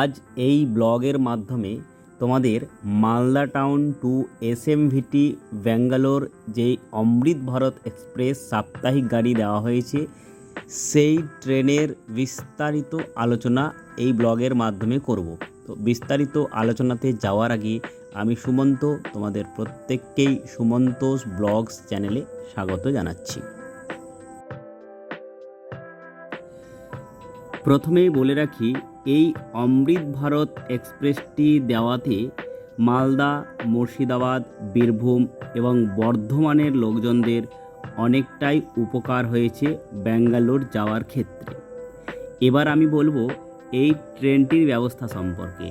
আজ এই ব্লগের মাধ্যমে তোমাদের Malda town to SMVT Bangalore যেই অমৃত ভারত এক্সপ্রেস সাপ্তাহিক গাড়ি দেওয়া হয়েছে, সেই ট্রেনের বিস্তারিত আলোচনা এই ব্লগের মাধ্যমে করব। তো বিস্তারিত আলোচনাতে যাওয়ার আগে আমি সুমন্ত, তোমাদের প্রত্যেককেই সুমন্তোষ ব্লগস চ্যানেলে স্বাগত জানাচ্ছি। প্রথমেই বলে রাখি এই অমৃত ভারত এক্সপ্রেসটি দেওয়াতে মালদা, মুর্শিদাবাদ, বীরভূম এবং বর্ধমানের লোকজনদের অনেকটাই উপকার হয়েছে ব্যাঙ্গালোর যাওয়ার ক্ষেত্রে। এবার আমি বলব এই ট্রেনটির ব্যবস্থা সম্পর্কে।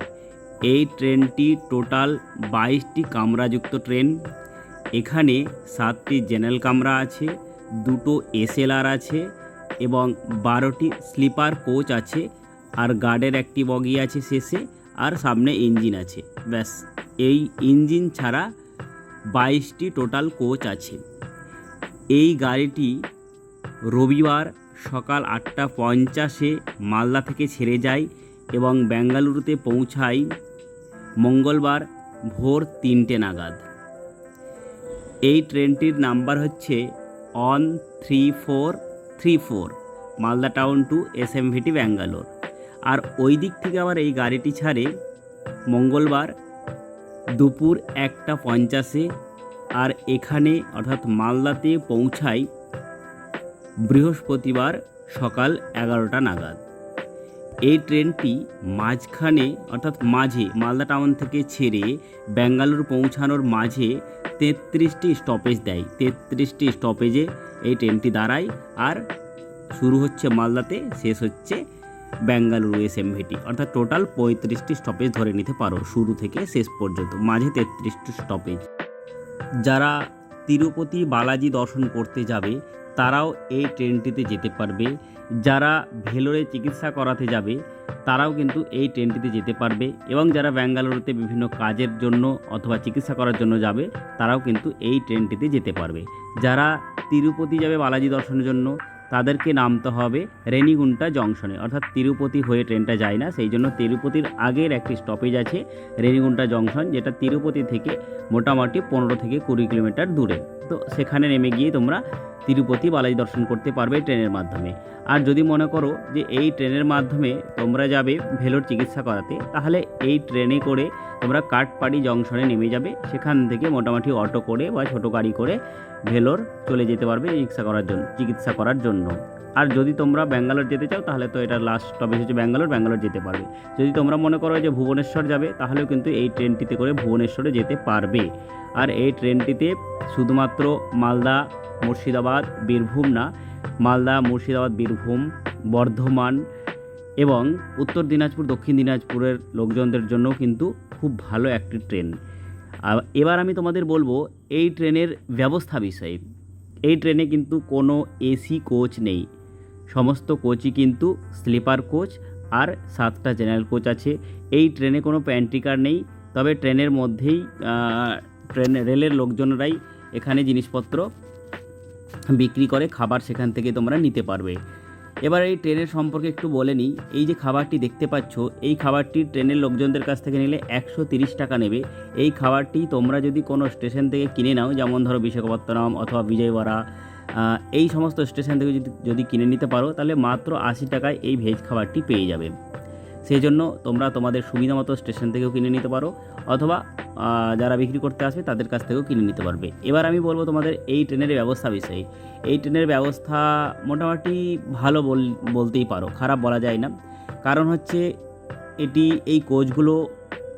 এই ট্রেনটি টোটাল বাইশটি কামরাযুক্ত ট্রেন, এখানে সাতটি জেনারেল কামরা আছে, দুটো এসএলআর আছে এবং বারোটি স্লিপার কোচ আছে আর গার্ডের একটি বগি আছে শেষে, আর সামনে ইঞ্জিন আছে। ব্যাস, এই ইঞ্জিন ছাড়া বাইশটি টোটাল কোচ আছে। এই গাড়িটি রবিবার সকাল আটটা পঞ্চাশে মালদা থেকে ছেড়ে যায় এবং বেঙ্গালুরুতে পৌঁছায় মঙ্গলবার ভোর তিনটে নাগাদ। এই ট্রেনটির নাম্বার হচ্ছে one three four three four Malda town to S M VT Bangalore আর ওই দিক থেকে আবার এই গাড়িটি ছাড়ে মঙ্গলবার দুপুর একটা পঞ্চাশে আর এখানে অর্থাৎ মালদাতে পৌঁছায় বৃহস্পতিবার সকাল এগারোটা নাগাদ। এই ট্রেনটি মাঝখানে অর্থাৎ মাঝে মালদা টাউন থেকে ছেড়ে ব্যাঙ্গালোর পৌঁছানোর মাঝে তেত্রিশটি স্টপেজ দেয়। তেত্রিশটি স্টপেজে এই ট্রেনটি দাঁড়ায় আর শুরু হচ্ছে মালদাতে, শেষ হচ্ছে বেঙ্গালুরু এসএমভিটি অর্থাৎ টোটাল পঁয়ত্রিশটি স্টপেজ ধরে নিতে পারো শুরু থেকে শেষ পর্যন্ত, মাঝে তেত্রিশটি স্টপেজ যারা তিরুপতি বালাজি দর্শন করতে যাবে, তারাও এই ট্রেনটিতে যেতে পারবে। যারা ভেলোরে চিকিৎসা করাতে যাবে, তারাও কিন্তু এই ট্রেনটিতে যেতে পারবে। এবং যারা ব্যাঙ্গালুরুতে বিভিন্ন কাজের জন্য অথবা চিকিৎসা করার জন্য যাবে, তারাও কিন্তু এই ট্রেনটিতে যেতে পারবে। যারা তিরুপতি যাবে বালাজি দর্শনের জন্য তাদেরকে নামতে হবে রেনিগুন্টা জংশনে। অর্থাৎ তিরুপতি হয়ে ট্রেনটা যায় না সেই জন্য তিরুপতির আগের একটি স্টপেজ আছে রেনিগুন্টা জংশন, যেটা তিরুপতি থেকে মোটামুটি পনেরো থেকে কুড়ি কিলোমিটার দূরে। তো সেখানে নেমে গিয়ে তোমরা তিরুপতি বালাজি দর্শন করতে পারবে ট্রেনের মাধ্যমে। আর যদি মনে করো যে এই ট্রেনের মাধ্যমে তোমরা যাবে ভেলোর চিকিৎসা করাতে, তাহলে এই ট্রেনে করে তোমরা কাঠপাড়ি জংশনে নেমে যাবে। সেখান থেকে মোটামুটি অটো করে বা ছোটো গাড়ি করে ভেলোর চলে যেতে পারবে চিকিৎসা করার জন্য চিকিৎসা করার জন্য। আর যদি তোমরা ব্যাঙ্গালোর যেতে চাও, তাহলে তো এটা লাস্ট স্টপেজ হচ্ছে ব্যাঙ্গালোর ব্যাঙ্গালোর যেতে পারবে। যদি তোমরা মনে করো যে ভুবনেশ্বর যাবে, তাহলেও কিন্তু এই ট্রেনটিতে করে ভুবনেশ্বরে যেতে পারবে। আর এই ট্রেনটিতে শুধুমাত্র মালদা, মুর্শিদাবাদ, বীরভূম না, মালদা, মুর্শিদাবাদ, বীরভূম, বর্ধমান এবং উত্তর দিনাজপুর, দক্ষিণ দিনাজপুরের লোকজনদের জন্য কিন্তু খুব ভালো একটি ট্রেন। এবার আমি তোমাদের বলব, এই ট্রেনের ব্যবস্থা বিষয়ে। এই ট্রেনে কিন্তু কোনো এসি কোচ নেই। সমস্ত কোচই কিন্তু স্লিপার কোচ আর সাতটা জেনারেল কোচ আছে। এই ট্রেনে কোনো প্যান্ট্রিকার নেই, তবে ট্রেনের মধ্যেই ট্রেন, রেলের লোকজনরাই এখানে জিনিসপত্র বিক্রি করে খাবার সেখান থেকে তোমরা নিতে পারবে। এবার এই ট্রেনের সম্পর্কে একটু বলে নিই। এই যে খাবারটি দেখতে পাচ্ছ, এই খাবারটি ট্রেনের লোকজনদের কাছ থেকে নিলে একশো টাকা নেবে। এই খাবারটি তোমরা যদি কোনো স্টেশন থেকে কিনে নাও, যেমন ধরো বিশাখাপত্তনম অথবা বিজয়ওয়াড়া এই সমস্ত স্টেশন থেকে যদি যদি কিনে নিতে পারো, তাহলে মাত্র আশি টাকায় এই ভেজ খাবারটি পেয়ে যাবে। সেই জন্য তোমরা তোমাদের সুবিধা মতো স্টেশন থেকেও কিনে নিতে পারো, অথবা যারা বিক্রি করতে আসবে, তাদের কাছ থেকেও কিনে নিতে পারবে। এবার আমি বলব তোমাদের এই ট্রেনের ব্যবস্থা বিষয়ে। এই ট্রেনের ব্যবস্থা মোটামুটি ভালো বল, বলতেই পারো, খারাপ বলা যায় না। কারণ হচ্ছে, এটি, এই কোচগুলো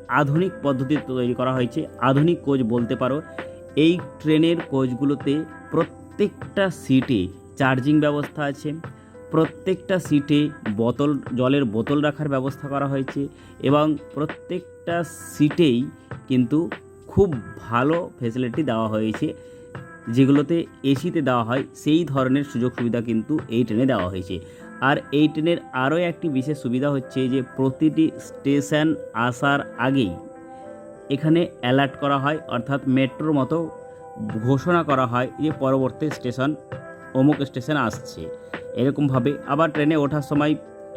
আধুনিক পদ্ধতিতে তৈরি করা হয়েছে। আধুনিক কোচ বলতে পারো, এই ট্রেনের কোচগুলোতে প্রত্যেক প্রত্যেকটা সিটে চার্জিং ব্যবস্থা আছে। প্রত্যেকটা সিটে বোতল, জলের বোতল রাখার ব্যবস্থা করা হয়েছে এবং প্রত্যেকটা সিটেই কিন্তু খুব ভালো ফেসিলিটি দেওয়া হয়েছে। যেগুলোতে এসিতে দেওয়া হয়, সেই ধরনের সুযোগ সুবিধা কিন্তু এই ট্রেনে দেওয়া হয়েছে। আর এই ট্রেনের আরও একটি বিশেষ সুবিধা হচ্ছে যে প্রতিটি স্টেশন আসার আগেই এখানে অ্যালার্ট করা হয়, অর্থাৎ মেট্রোর মতো ঘোষণা করা হয় যে পরবর্তী স্টেশন অমুক স্টেশন আসছে। এরকমভাবে আবার ট্রেনে ওঠার সময়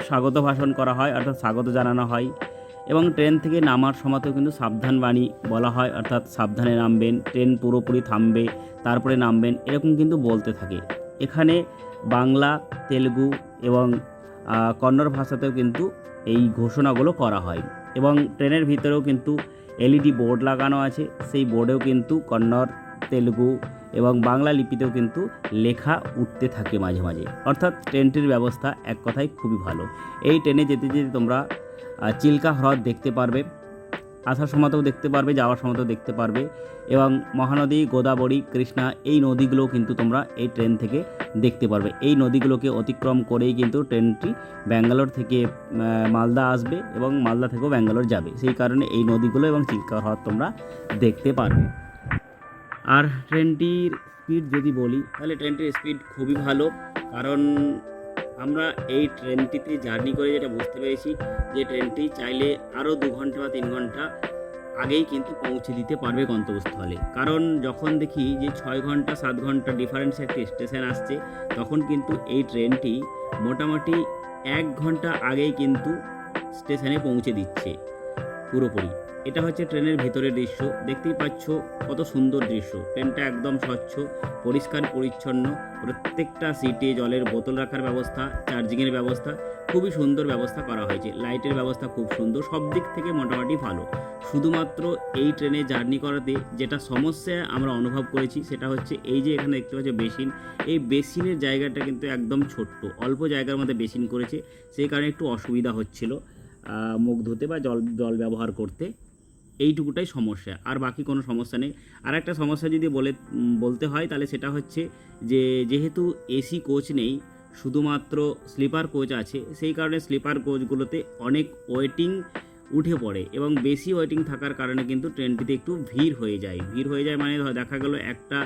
স্বাগত ভাষণ করা হয়, অর্থাৎ স্বাগত জানানো হয় এবং ট্রেন থেকে নামার সময়তেও কিন্তু সাবধান বাণী বলা হয়, অর্থাৎ সাবধানে নামবেন, ট্রেন পুরোপুরি থামবে, তারপরে নামবেন, এরকম কিন্তু বলতে থাকে। এখানে বাংলা, তেলুগু এবং কন্নড় ভাষাতেও কিন্তু এই ঘোষণাগুলো করা হয় এবং ট্রেনের ভিতরেও কিন্তু এলইডি বোর্ড লাগানো আছে, সেই বোর্ডেও কিন্তু কন্নড় তেলুগু এবং বাংলা লিপিতেও কিন্তু লেখা উঠতে থাকে মাঝে মাঝে। অর্থাৎ ট্রেনটির ব্যবস্থা এক কথায় খুবই ভালো। এই ট্রেনে যেতে যেতে তোমরা চিল্কা হ্রদ দেখতে পারবে, আসার সময়তেও দেখতে পারবে, যাওয়ার সময়তেও দেখতে পারবে এবং মহানদী, গোদাবরী, কৃষ্ণা এই নদীগুলোও কিন্তু তোমরা এই ট্রেন থেকে দেখতে পারবে। এই নদীগুলোকে অতিক্রম করেই কিন্তু ট্রেনটি ব্যাঙ্গালোর থেকে মালদা আসবে এবং মালদা থেকেও ব্যাঙ্গালোর যাবে। সেই কারণে এই নদীগুলো এবং চিল্কা হ্রদ তোমরা দেখতে পারবে। আর ট্রেনটির স্পিড যদি বলি, তাহলে ট্রেনটির স্পিড খুবই ভালো। কারণ আমরা এই ট্রেনটিতে জার্নি করে যেটা বুঝতে পেরেছি, যে ট্রেনটি চাইলে আরও দু ঘণ্টা বা তিন ঘণ্টা আগেই কিন্তু পৌঁছে দিতে পারবে গন্তব্যস্থলে। কারণ যখন দেখি যে ছয় ঘণ্টা, সাত ঘণ্টা ডিফারেন্স একটি স্টেশন আসছে, তখন কিন্তু এই ট্রেনটি মোটামুটি এক ঘণ্টা আগেই কিন্তু স্টেশনে পৌঁছে দিচ্ছে। পুরোপুরি। এটা হচ্ছে ট্রেনের ভেতরের দৃশ্য। দেখতেই পাচ্ছ কত সুন্দর দৃশ্য। ট্রেনটা একদম স্বচ্ছ, পরিষ্কার, পরিচ্ছন্ন। প্রত্যেকটা সিটে জলের বোতল রাখার ব্যবস্থা, চার্জিংয়ের ব্যবস্থা, খুবই সুন্দর ব্যবস্থা করা হয়েছে। লাইটের ব্যবস্থা খুব সুন্দর, সব দিক থেকে মোটামুটি ভালো। শুধুমাত্র এই ট্রেনে জার্নি করাতে যেটা সমস্যা আমরা অনুভব করেছি, সেটা হচ্ছে এই যে এখানে দেখতে পাচ্ছি বেসিন। এই বেসিনের জায়গাটা কিন্তু একদম ছোট্ট, অল্প জায়গার মধ্যে বেসিন করেছে। সেই কারণে একটু অসুবিধা হচ্ছিল মুখ ধুতে বা জল জল ব্যবহার করতে। এইটুকুটাই সমস্যা, আর বাকি কোনো সমস্যা নেই। আর একটা সমস্যা যদি বলে বলতে হয়, তাহলে সেটা হচ্ছে যে, যেহেতু এসি কোচ নেই, শুধুমাত্র স্লিপার কোচ আছে, সেই কারণে স্লিপার কোচগুলোতে অনেক ওয়েটিং উঠে পড়ে এবং বেশি ওয়েটিং থাকার কারণে কিন্তু ট্রেনটিতে একটু ভিড় হয়ে যায়। ভিড় হয়ে যায় মানে দেখা গেল একটা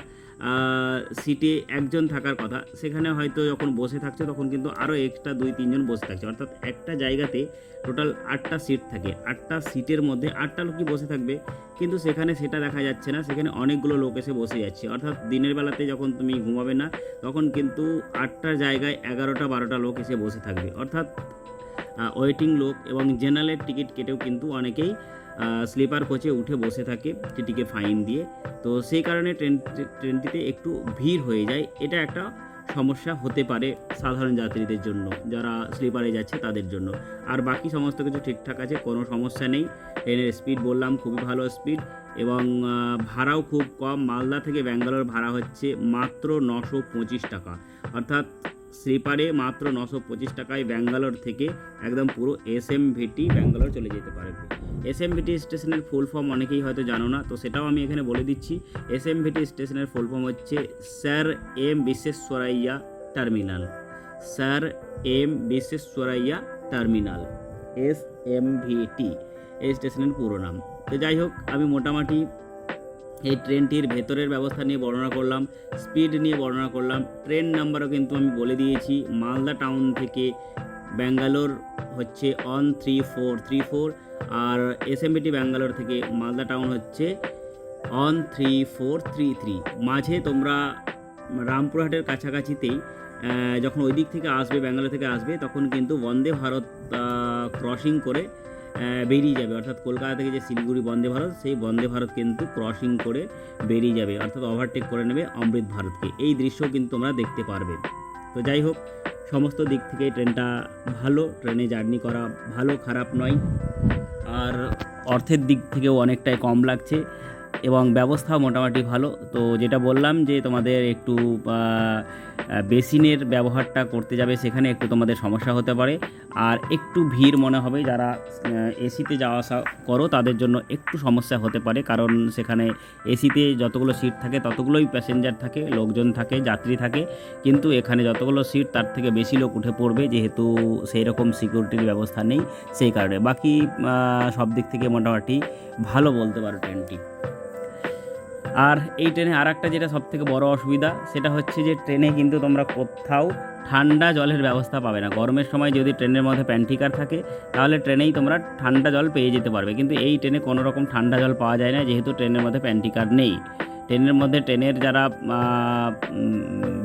সিটে একজন থাকার কথা। সেখানে হয়তো যখন বসে থাকছে তখন কিন্তু আরও এক্সট্রা দুই, তিনজন বসে থাকছে। অর্থাৎ একটা জায়গাতে টোটাল আটটা সিট থাকে। আটটা সিটের মধ্যে আটটা লোকই বসে থাকবে। কিন্তু সেখানে সেটা দেখা যাচ্ছে না। সেখানে অনেকগুলো লোক এসে বসে যাচ্ছে। অর্থাৎ দিনের বেলাতে যখন তুমি ঘুমাবে না, তখন কিন্তু আটটার জায়গায় এগারোটা, বারোটা লোক এসে বসে থাকবে। অর্থাৎ ওয়েটিং লোক এবং জেনারেলের টিকিট কেটেও কিন্তু অনেকেই স্লিপার কোচে উঠে বসে থাকে টিটিকে ফাইন দিয়ে। তো সেই কারণে ট্রেন, ট্রেনটিতে একটু ভিড় হয়ে যায়। এটা একটা সমস্যা হতে পারে সাধারণ যাত্রীদের জন্য, যারা স্লিপারে যাচ্ছে তাদের জন্য। আর বাকি সমস্ত কিছু ঠিকঠাক আছে, কোনো সমস্যা নেই। ট্রেনের স্পিড বললাম, খুবই ভালো স্পিড এবং ভাড়াও খুব কম। মালদা থেকে ব্যাঙ্গালোর ভাড়া হচ্ছে মাত্র নশো পঁচিশ টাকা। অর্থাৎ স্লিপারে মাত্র নশো পঁচিশ টাকায় ব্যাঙ্গালোর থেকে একদম পুরো এস এম ভিটি ব্যাঙ্গালোর চলে যেতে পারবে এস এম ভিটি স্টেশনের ফুল ফর্ম অনেকেই হয়তো জানো না, তো সেটাও আমি এখানে বলে দিচ্ছি। এস এম ভিটি স্টেশনের ফুল ফর্ম হচ্ছে স্যার এম বিশ্বেশ্বরাইয়া টার্মিনাল। স্যার এম বিশ্বেশ্বরাইয়া টার্মিনাল এস এম ভিটি এই স্টেশনের পুরো নাম। তো যাই হোক, আমি মোটামুটি এই ট্রেনটির ভেতরের ব্যবস্থা নিয়ে বর্ণনা করলাম, স্পিড নিয়ে বর্ণনা করলাম। ট্রেন নাম্বারও কিন্তু আমি বলে দিয়েছি। মালদা টাউন থেকে ব্যাঙ্গালোর হচ্ছে one three four three four আর এসএমবিটি ব্যাঙ্গালোর থেকে মালদা টাউন হচ্ছে one three four three three মাঝে তোমরা রামপুরহাটের কাছাকাছিতেই যখন ওই দিক থেকে আসবে, ব্যাঙ্গালোর থেকে আসবে, তখন কিন্তু বন্দে ভারত ক্রসিং করে বেরিয়ে যাবে। অর্থাৎ কলকাতা থেকে যে শিলিগুড়ি বন্দে ভারত, সেই বন্দে ভারত কিন্তু ক্রসিং করে বেরিয়ে যাবে। অর্থাৎ ওভারটেক করে নেবে অমৃত ভারতকে। এই দৃশ্য কিন্তু তোমরা দেখতে পারবে। তো যাই হোক, সমস্ত দিক থেকে ট্রেনটা ভালো, ট্রেনে জার্নি করা ভালো, খারাপ নয়। আর অর্থের দিক থেকেও অনেকটাই কম লাগছে এবং ব্যবস্থা মোটামুটি ভালো। তো যেটা বললাম যে তোমাদের একটু বেসিনের ব্যবহারটা করতে যাবে, সেখানে একটু তোমাদের সমস্যা হতে পারে। আর একটু ভিড় মনে হবে, যারা এসিতে যাওয়া আসা করো, তাদের জন্য একটু সমস্যা হতে পারে। কারণ সেখানে এসিতে যতগুলো সিট থাকে, ততগুলোই প্যাসেঞ্জার থাকে, লোকজন থাকে, যাত্রী থাকে। কিন্তু এখানে যতগুলো সিট, তার থেকে বেশি লোক উঠে পড়বে, যেহেতু সেই রকম সিকিউরিটির ব্যবস্থা নেই সেই কারণে। বাকি সব দিক থেকে মোটামুটি ভালো বলতে পারো ট্রেনটি। আর এই ট্রেনে আর একটা যেটা সবথেকে বড় অসুবিধা, সেটা হচ্ছে যে ট্রেনে কিন্তু তোমরা কোথাও ঠান্ডা জলের ব্যবস্থা পাবে না। গরমের সময় যদি ট্রেনের মধ্যে প্যান্টিকার থাকে, তাহলে ট্রেনেই তোমরা ঠান্ডা জল পেয়ে যেতে পারবে। কিন্তু এই ট্রেনে কোনো রকম ঠান্ডা জল পাওয়া যায় না, যেহেতু ট্রেনের মধ্যে প্যান্টিকার নেই। ট্রেনের মধ্যে ট্রেনের যারা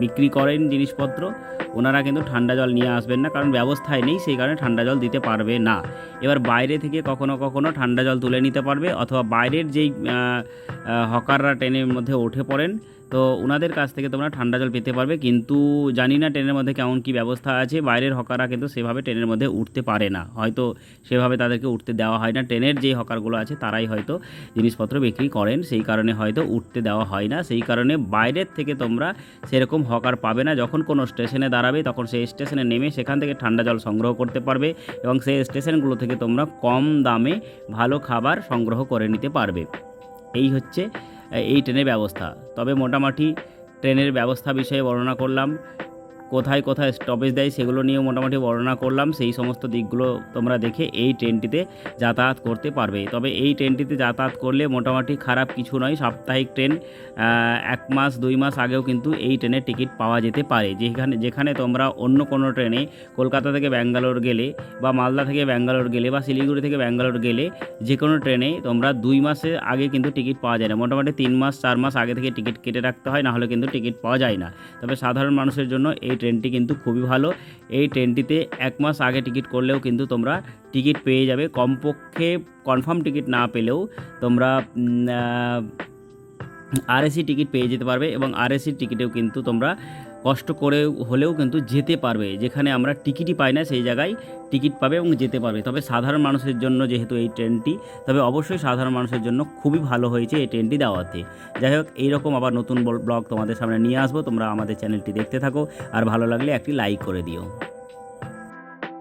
বিক্রি করেন জিনিসপত্র, ওনারা কিন্তু ঠান্ডা জল নিয়ে আসবেন না, কারণ ব্যবস্থায় নেই, সেই কারণে ঠান্ডা জল দিতে পারবে না। এবার বাইরে থেকে কখনো কখনো ঠান্ডা জল তুলে নিতে পারবে, অথবা বাইরের যেই হকাররা ট্রেনের মধ্যে উঠে পড়েন তো ওনাদের কাছ থেকে তোমরা ঠান্ডা জল পেতে পারবে, কিন্তু জানি না ট্রেনের মধ্যে কেমন কি ব্যবস্থা আছে। বাইরের হকাররা কিন্তু সেভাবে ট্রেনের মধ্যে উঠতে পারে না। হয়তো সেভাবে তাদেরকে উঠতে দেওয়া হয় না। ট্রেনের যে হকারগুলো আছে, তারাই হয়তো জিনিসপত্র বিক্রি করেন। সেই কারণে হয়তো উঠতে দেওয়া হয় না। সেই কারণে বাইরের থেকে তোমরা সেরকম হকার পাবে না। যখন কোনো স্টেশনে দাঁড়াবে, তখন সেই স্টেশনে নেমে সেখান থেকে ঠান্ডা জল সংগ্রহ করতে পারবে এবং সেই স্টেশনগুলো থেকে তোমরা কম দামে ভালো খাবার সংগ্রহ করে নিতে পারবে। এই হচ্ছে এই ট্রেনের ব্যবস্থা। তবে মোটামুটি ট্রেনের ব্যবস্থা বিষয়ে বর্ণনা করলাম। কোথায় কোথায় স্টপেজ দেয় সেগুলো নিয়ে মোটামুটি বর্ণনা করলাম। সেই সমস্ত দিকগুলো তোমরা দেখে এই ট্রেনটিতে যাতায়াত করতে পারবে। তবে এই ট্রেনটিতে যাতায়াত করলে মোটামুটি খারাপ কিছু নয়, সাপ্তাহিক ট্রেন এক মাস, দুই মাস আগেও কিন্তু এই ট্রেনের টিকিট পাওয়া যেতে পারে। যেখানে যেখানে তোমরা অন্য কোনো ট্রেনে কলকাতা থেকে ব্যাঙ্গালোর গেলে বা মালদা থেকে ব্যাঙ্গালোর গেলে বা শিলিগুড়ি থেকে ব্যাঙ্গালোর গেলে যে কোনো ট্রেনে তোমরা দুই মাসের আগে কিন্তু টিকিট পাওয়া যায় না। মোটামুটি তিন মাস, চার মাস আগে থেকে টিকিট কেটে রাখতে হয়, নাহলে কিন্তু টিকিট পাওয়া যায় না। তবে সাধারণ মানুষের জন্য এই ট্রেনটি কিন্তু খুবই ভালো। এই ট্রেনটিতে এক মাস আগে টিকিট করলেও কিন্তু তোমরা টিকিট পেয়ে যাবে। কমপক্ষে কনফার্ম টিকিট না পেলেও তোমরা আরএসি টিকিট পেয়ে যেতে পারবে এবং আরএসি টিকিটেও কিন্তু তোমরা কষ্ট করে হলেও কিন্তু যেতে পারবে। যেখানে আমরা টিকিটই পাই না সেই জায়গায় টিকিট পাবে এবং যেতে পারবে। তবে সাধারণ মানুষের জন্য যেহেতু এই ট্রেনটি, তবে অবশ্যই সাধারণ মানুষের জন্য খুবই ভালো হয়েছে এই ট্রেনটি দেওয়াতে। যাই হোক, এইরকম আবার নতুন ব্লগ তোমাদের সামনে নিয়ে আসব। তোমরা আমাদের চ্যানেলটি দেখতে থাকো। আর ভালো লাগলে একটি লাইক করে দিও।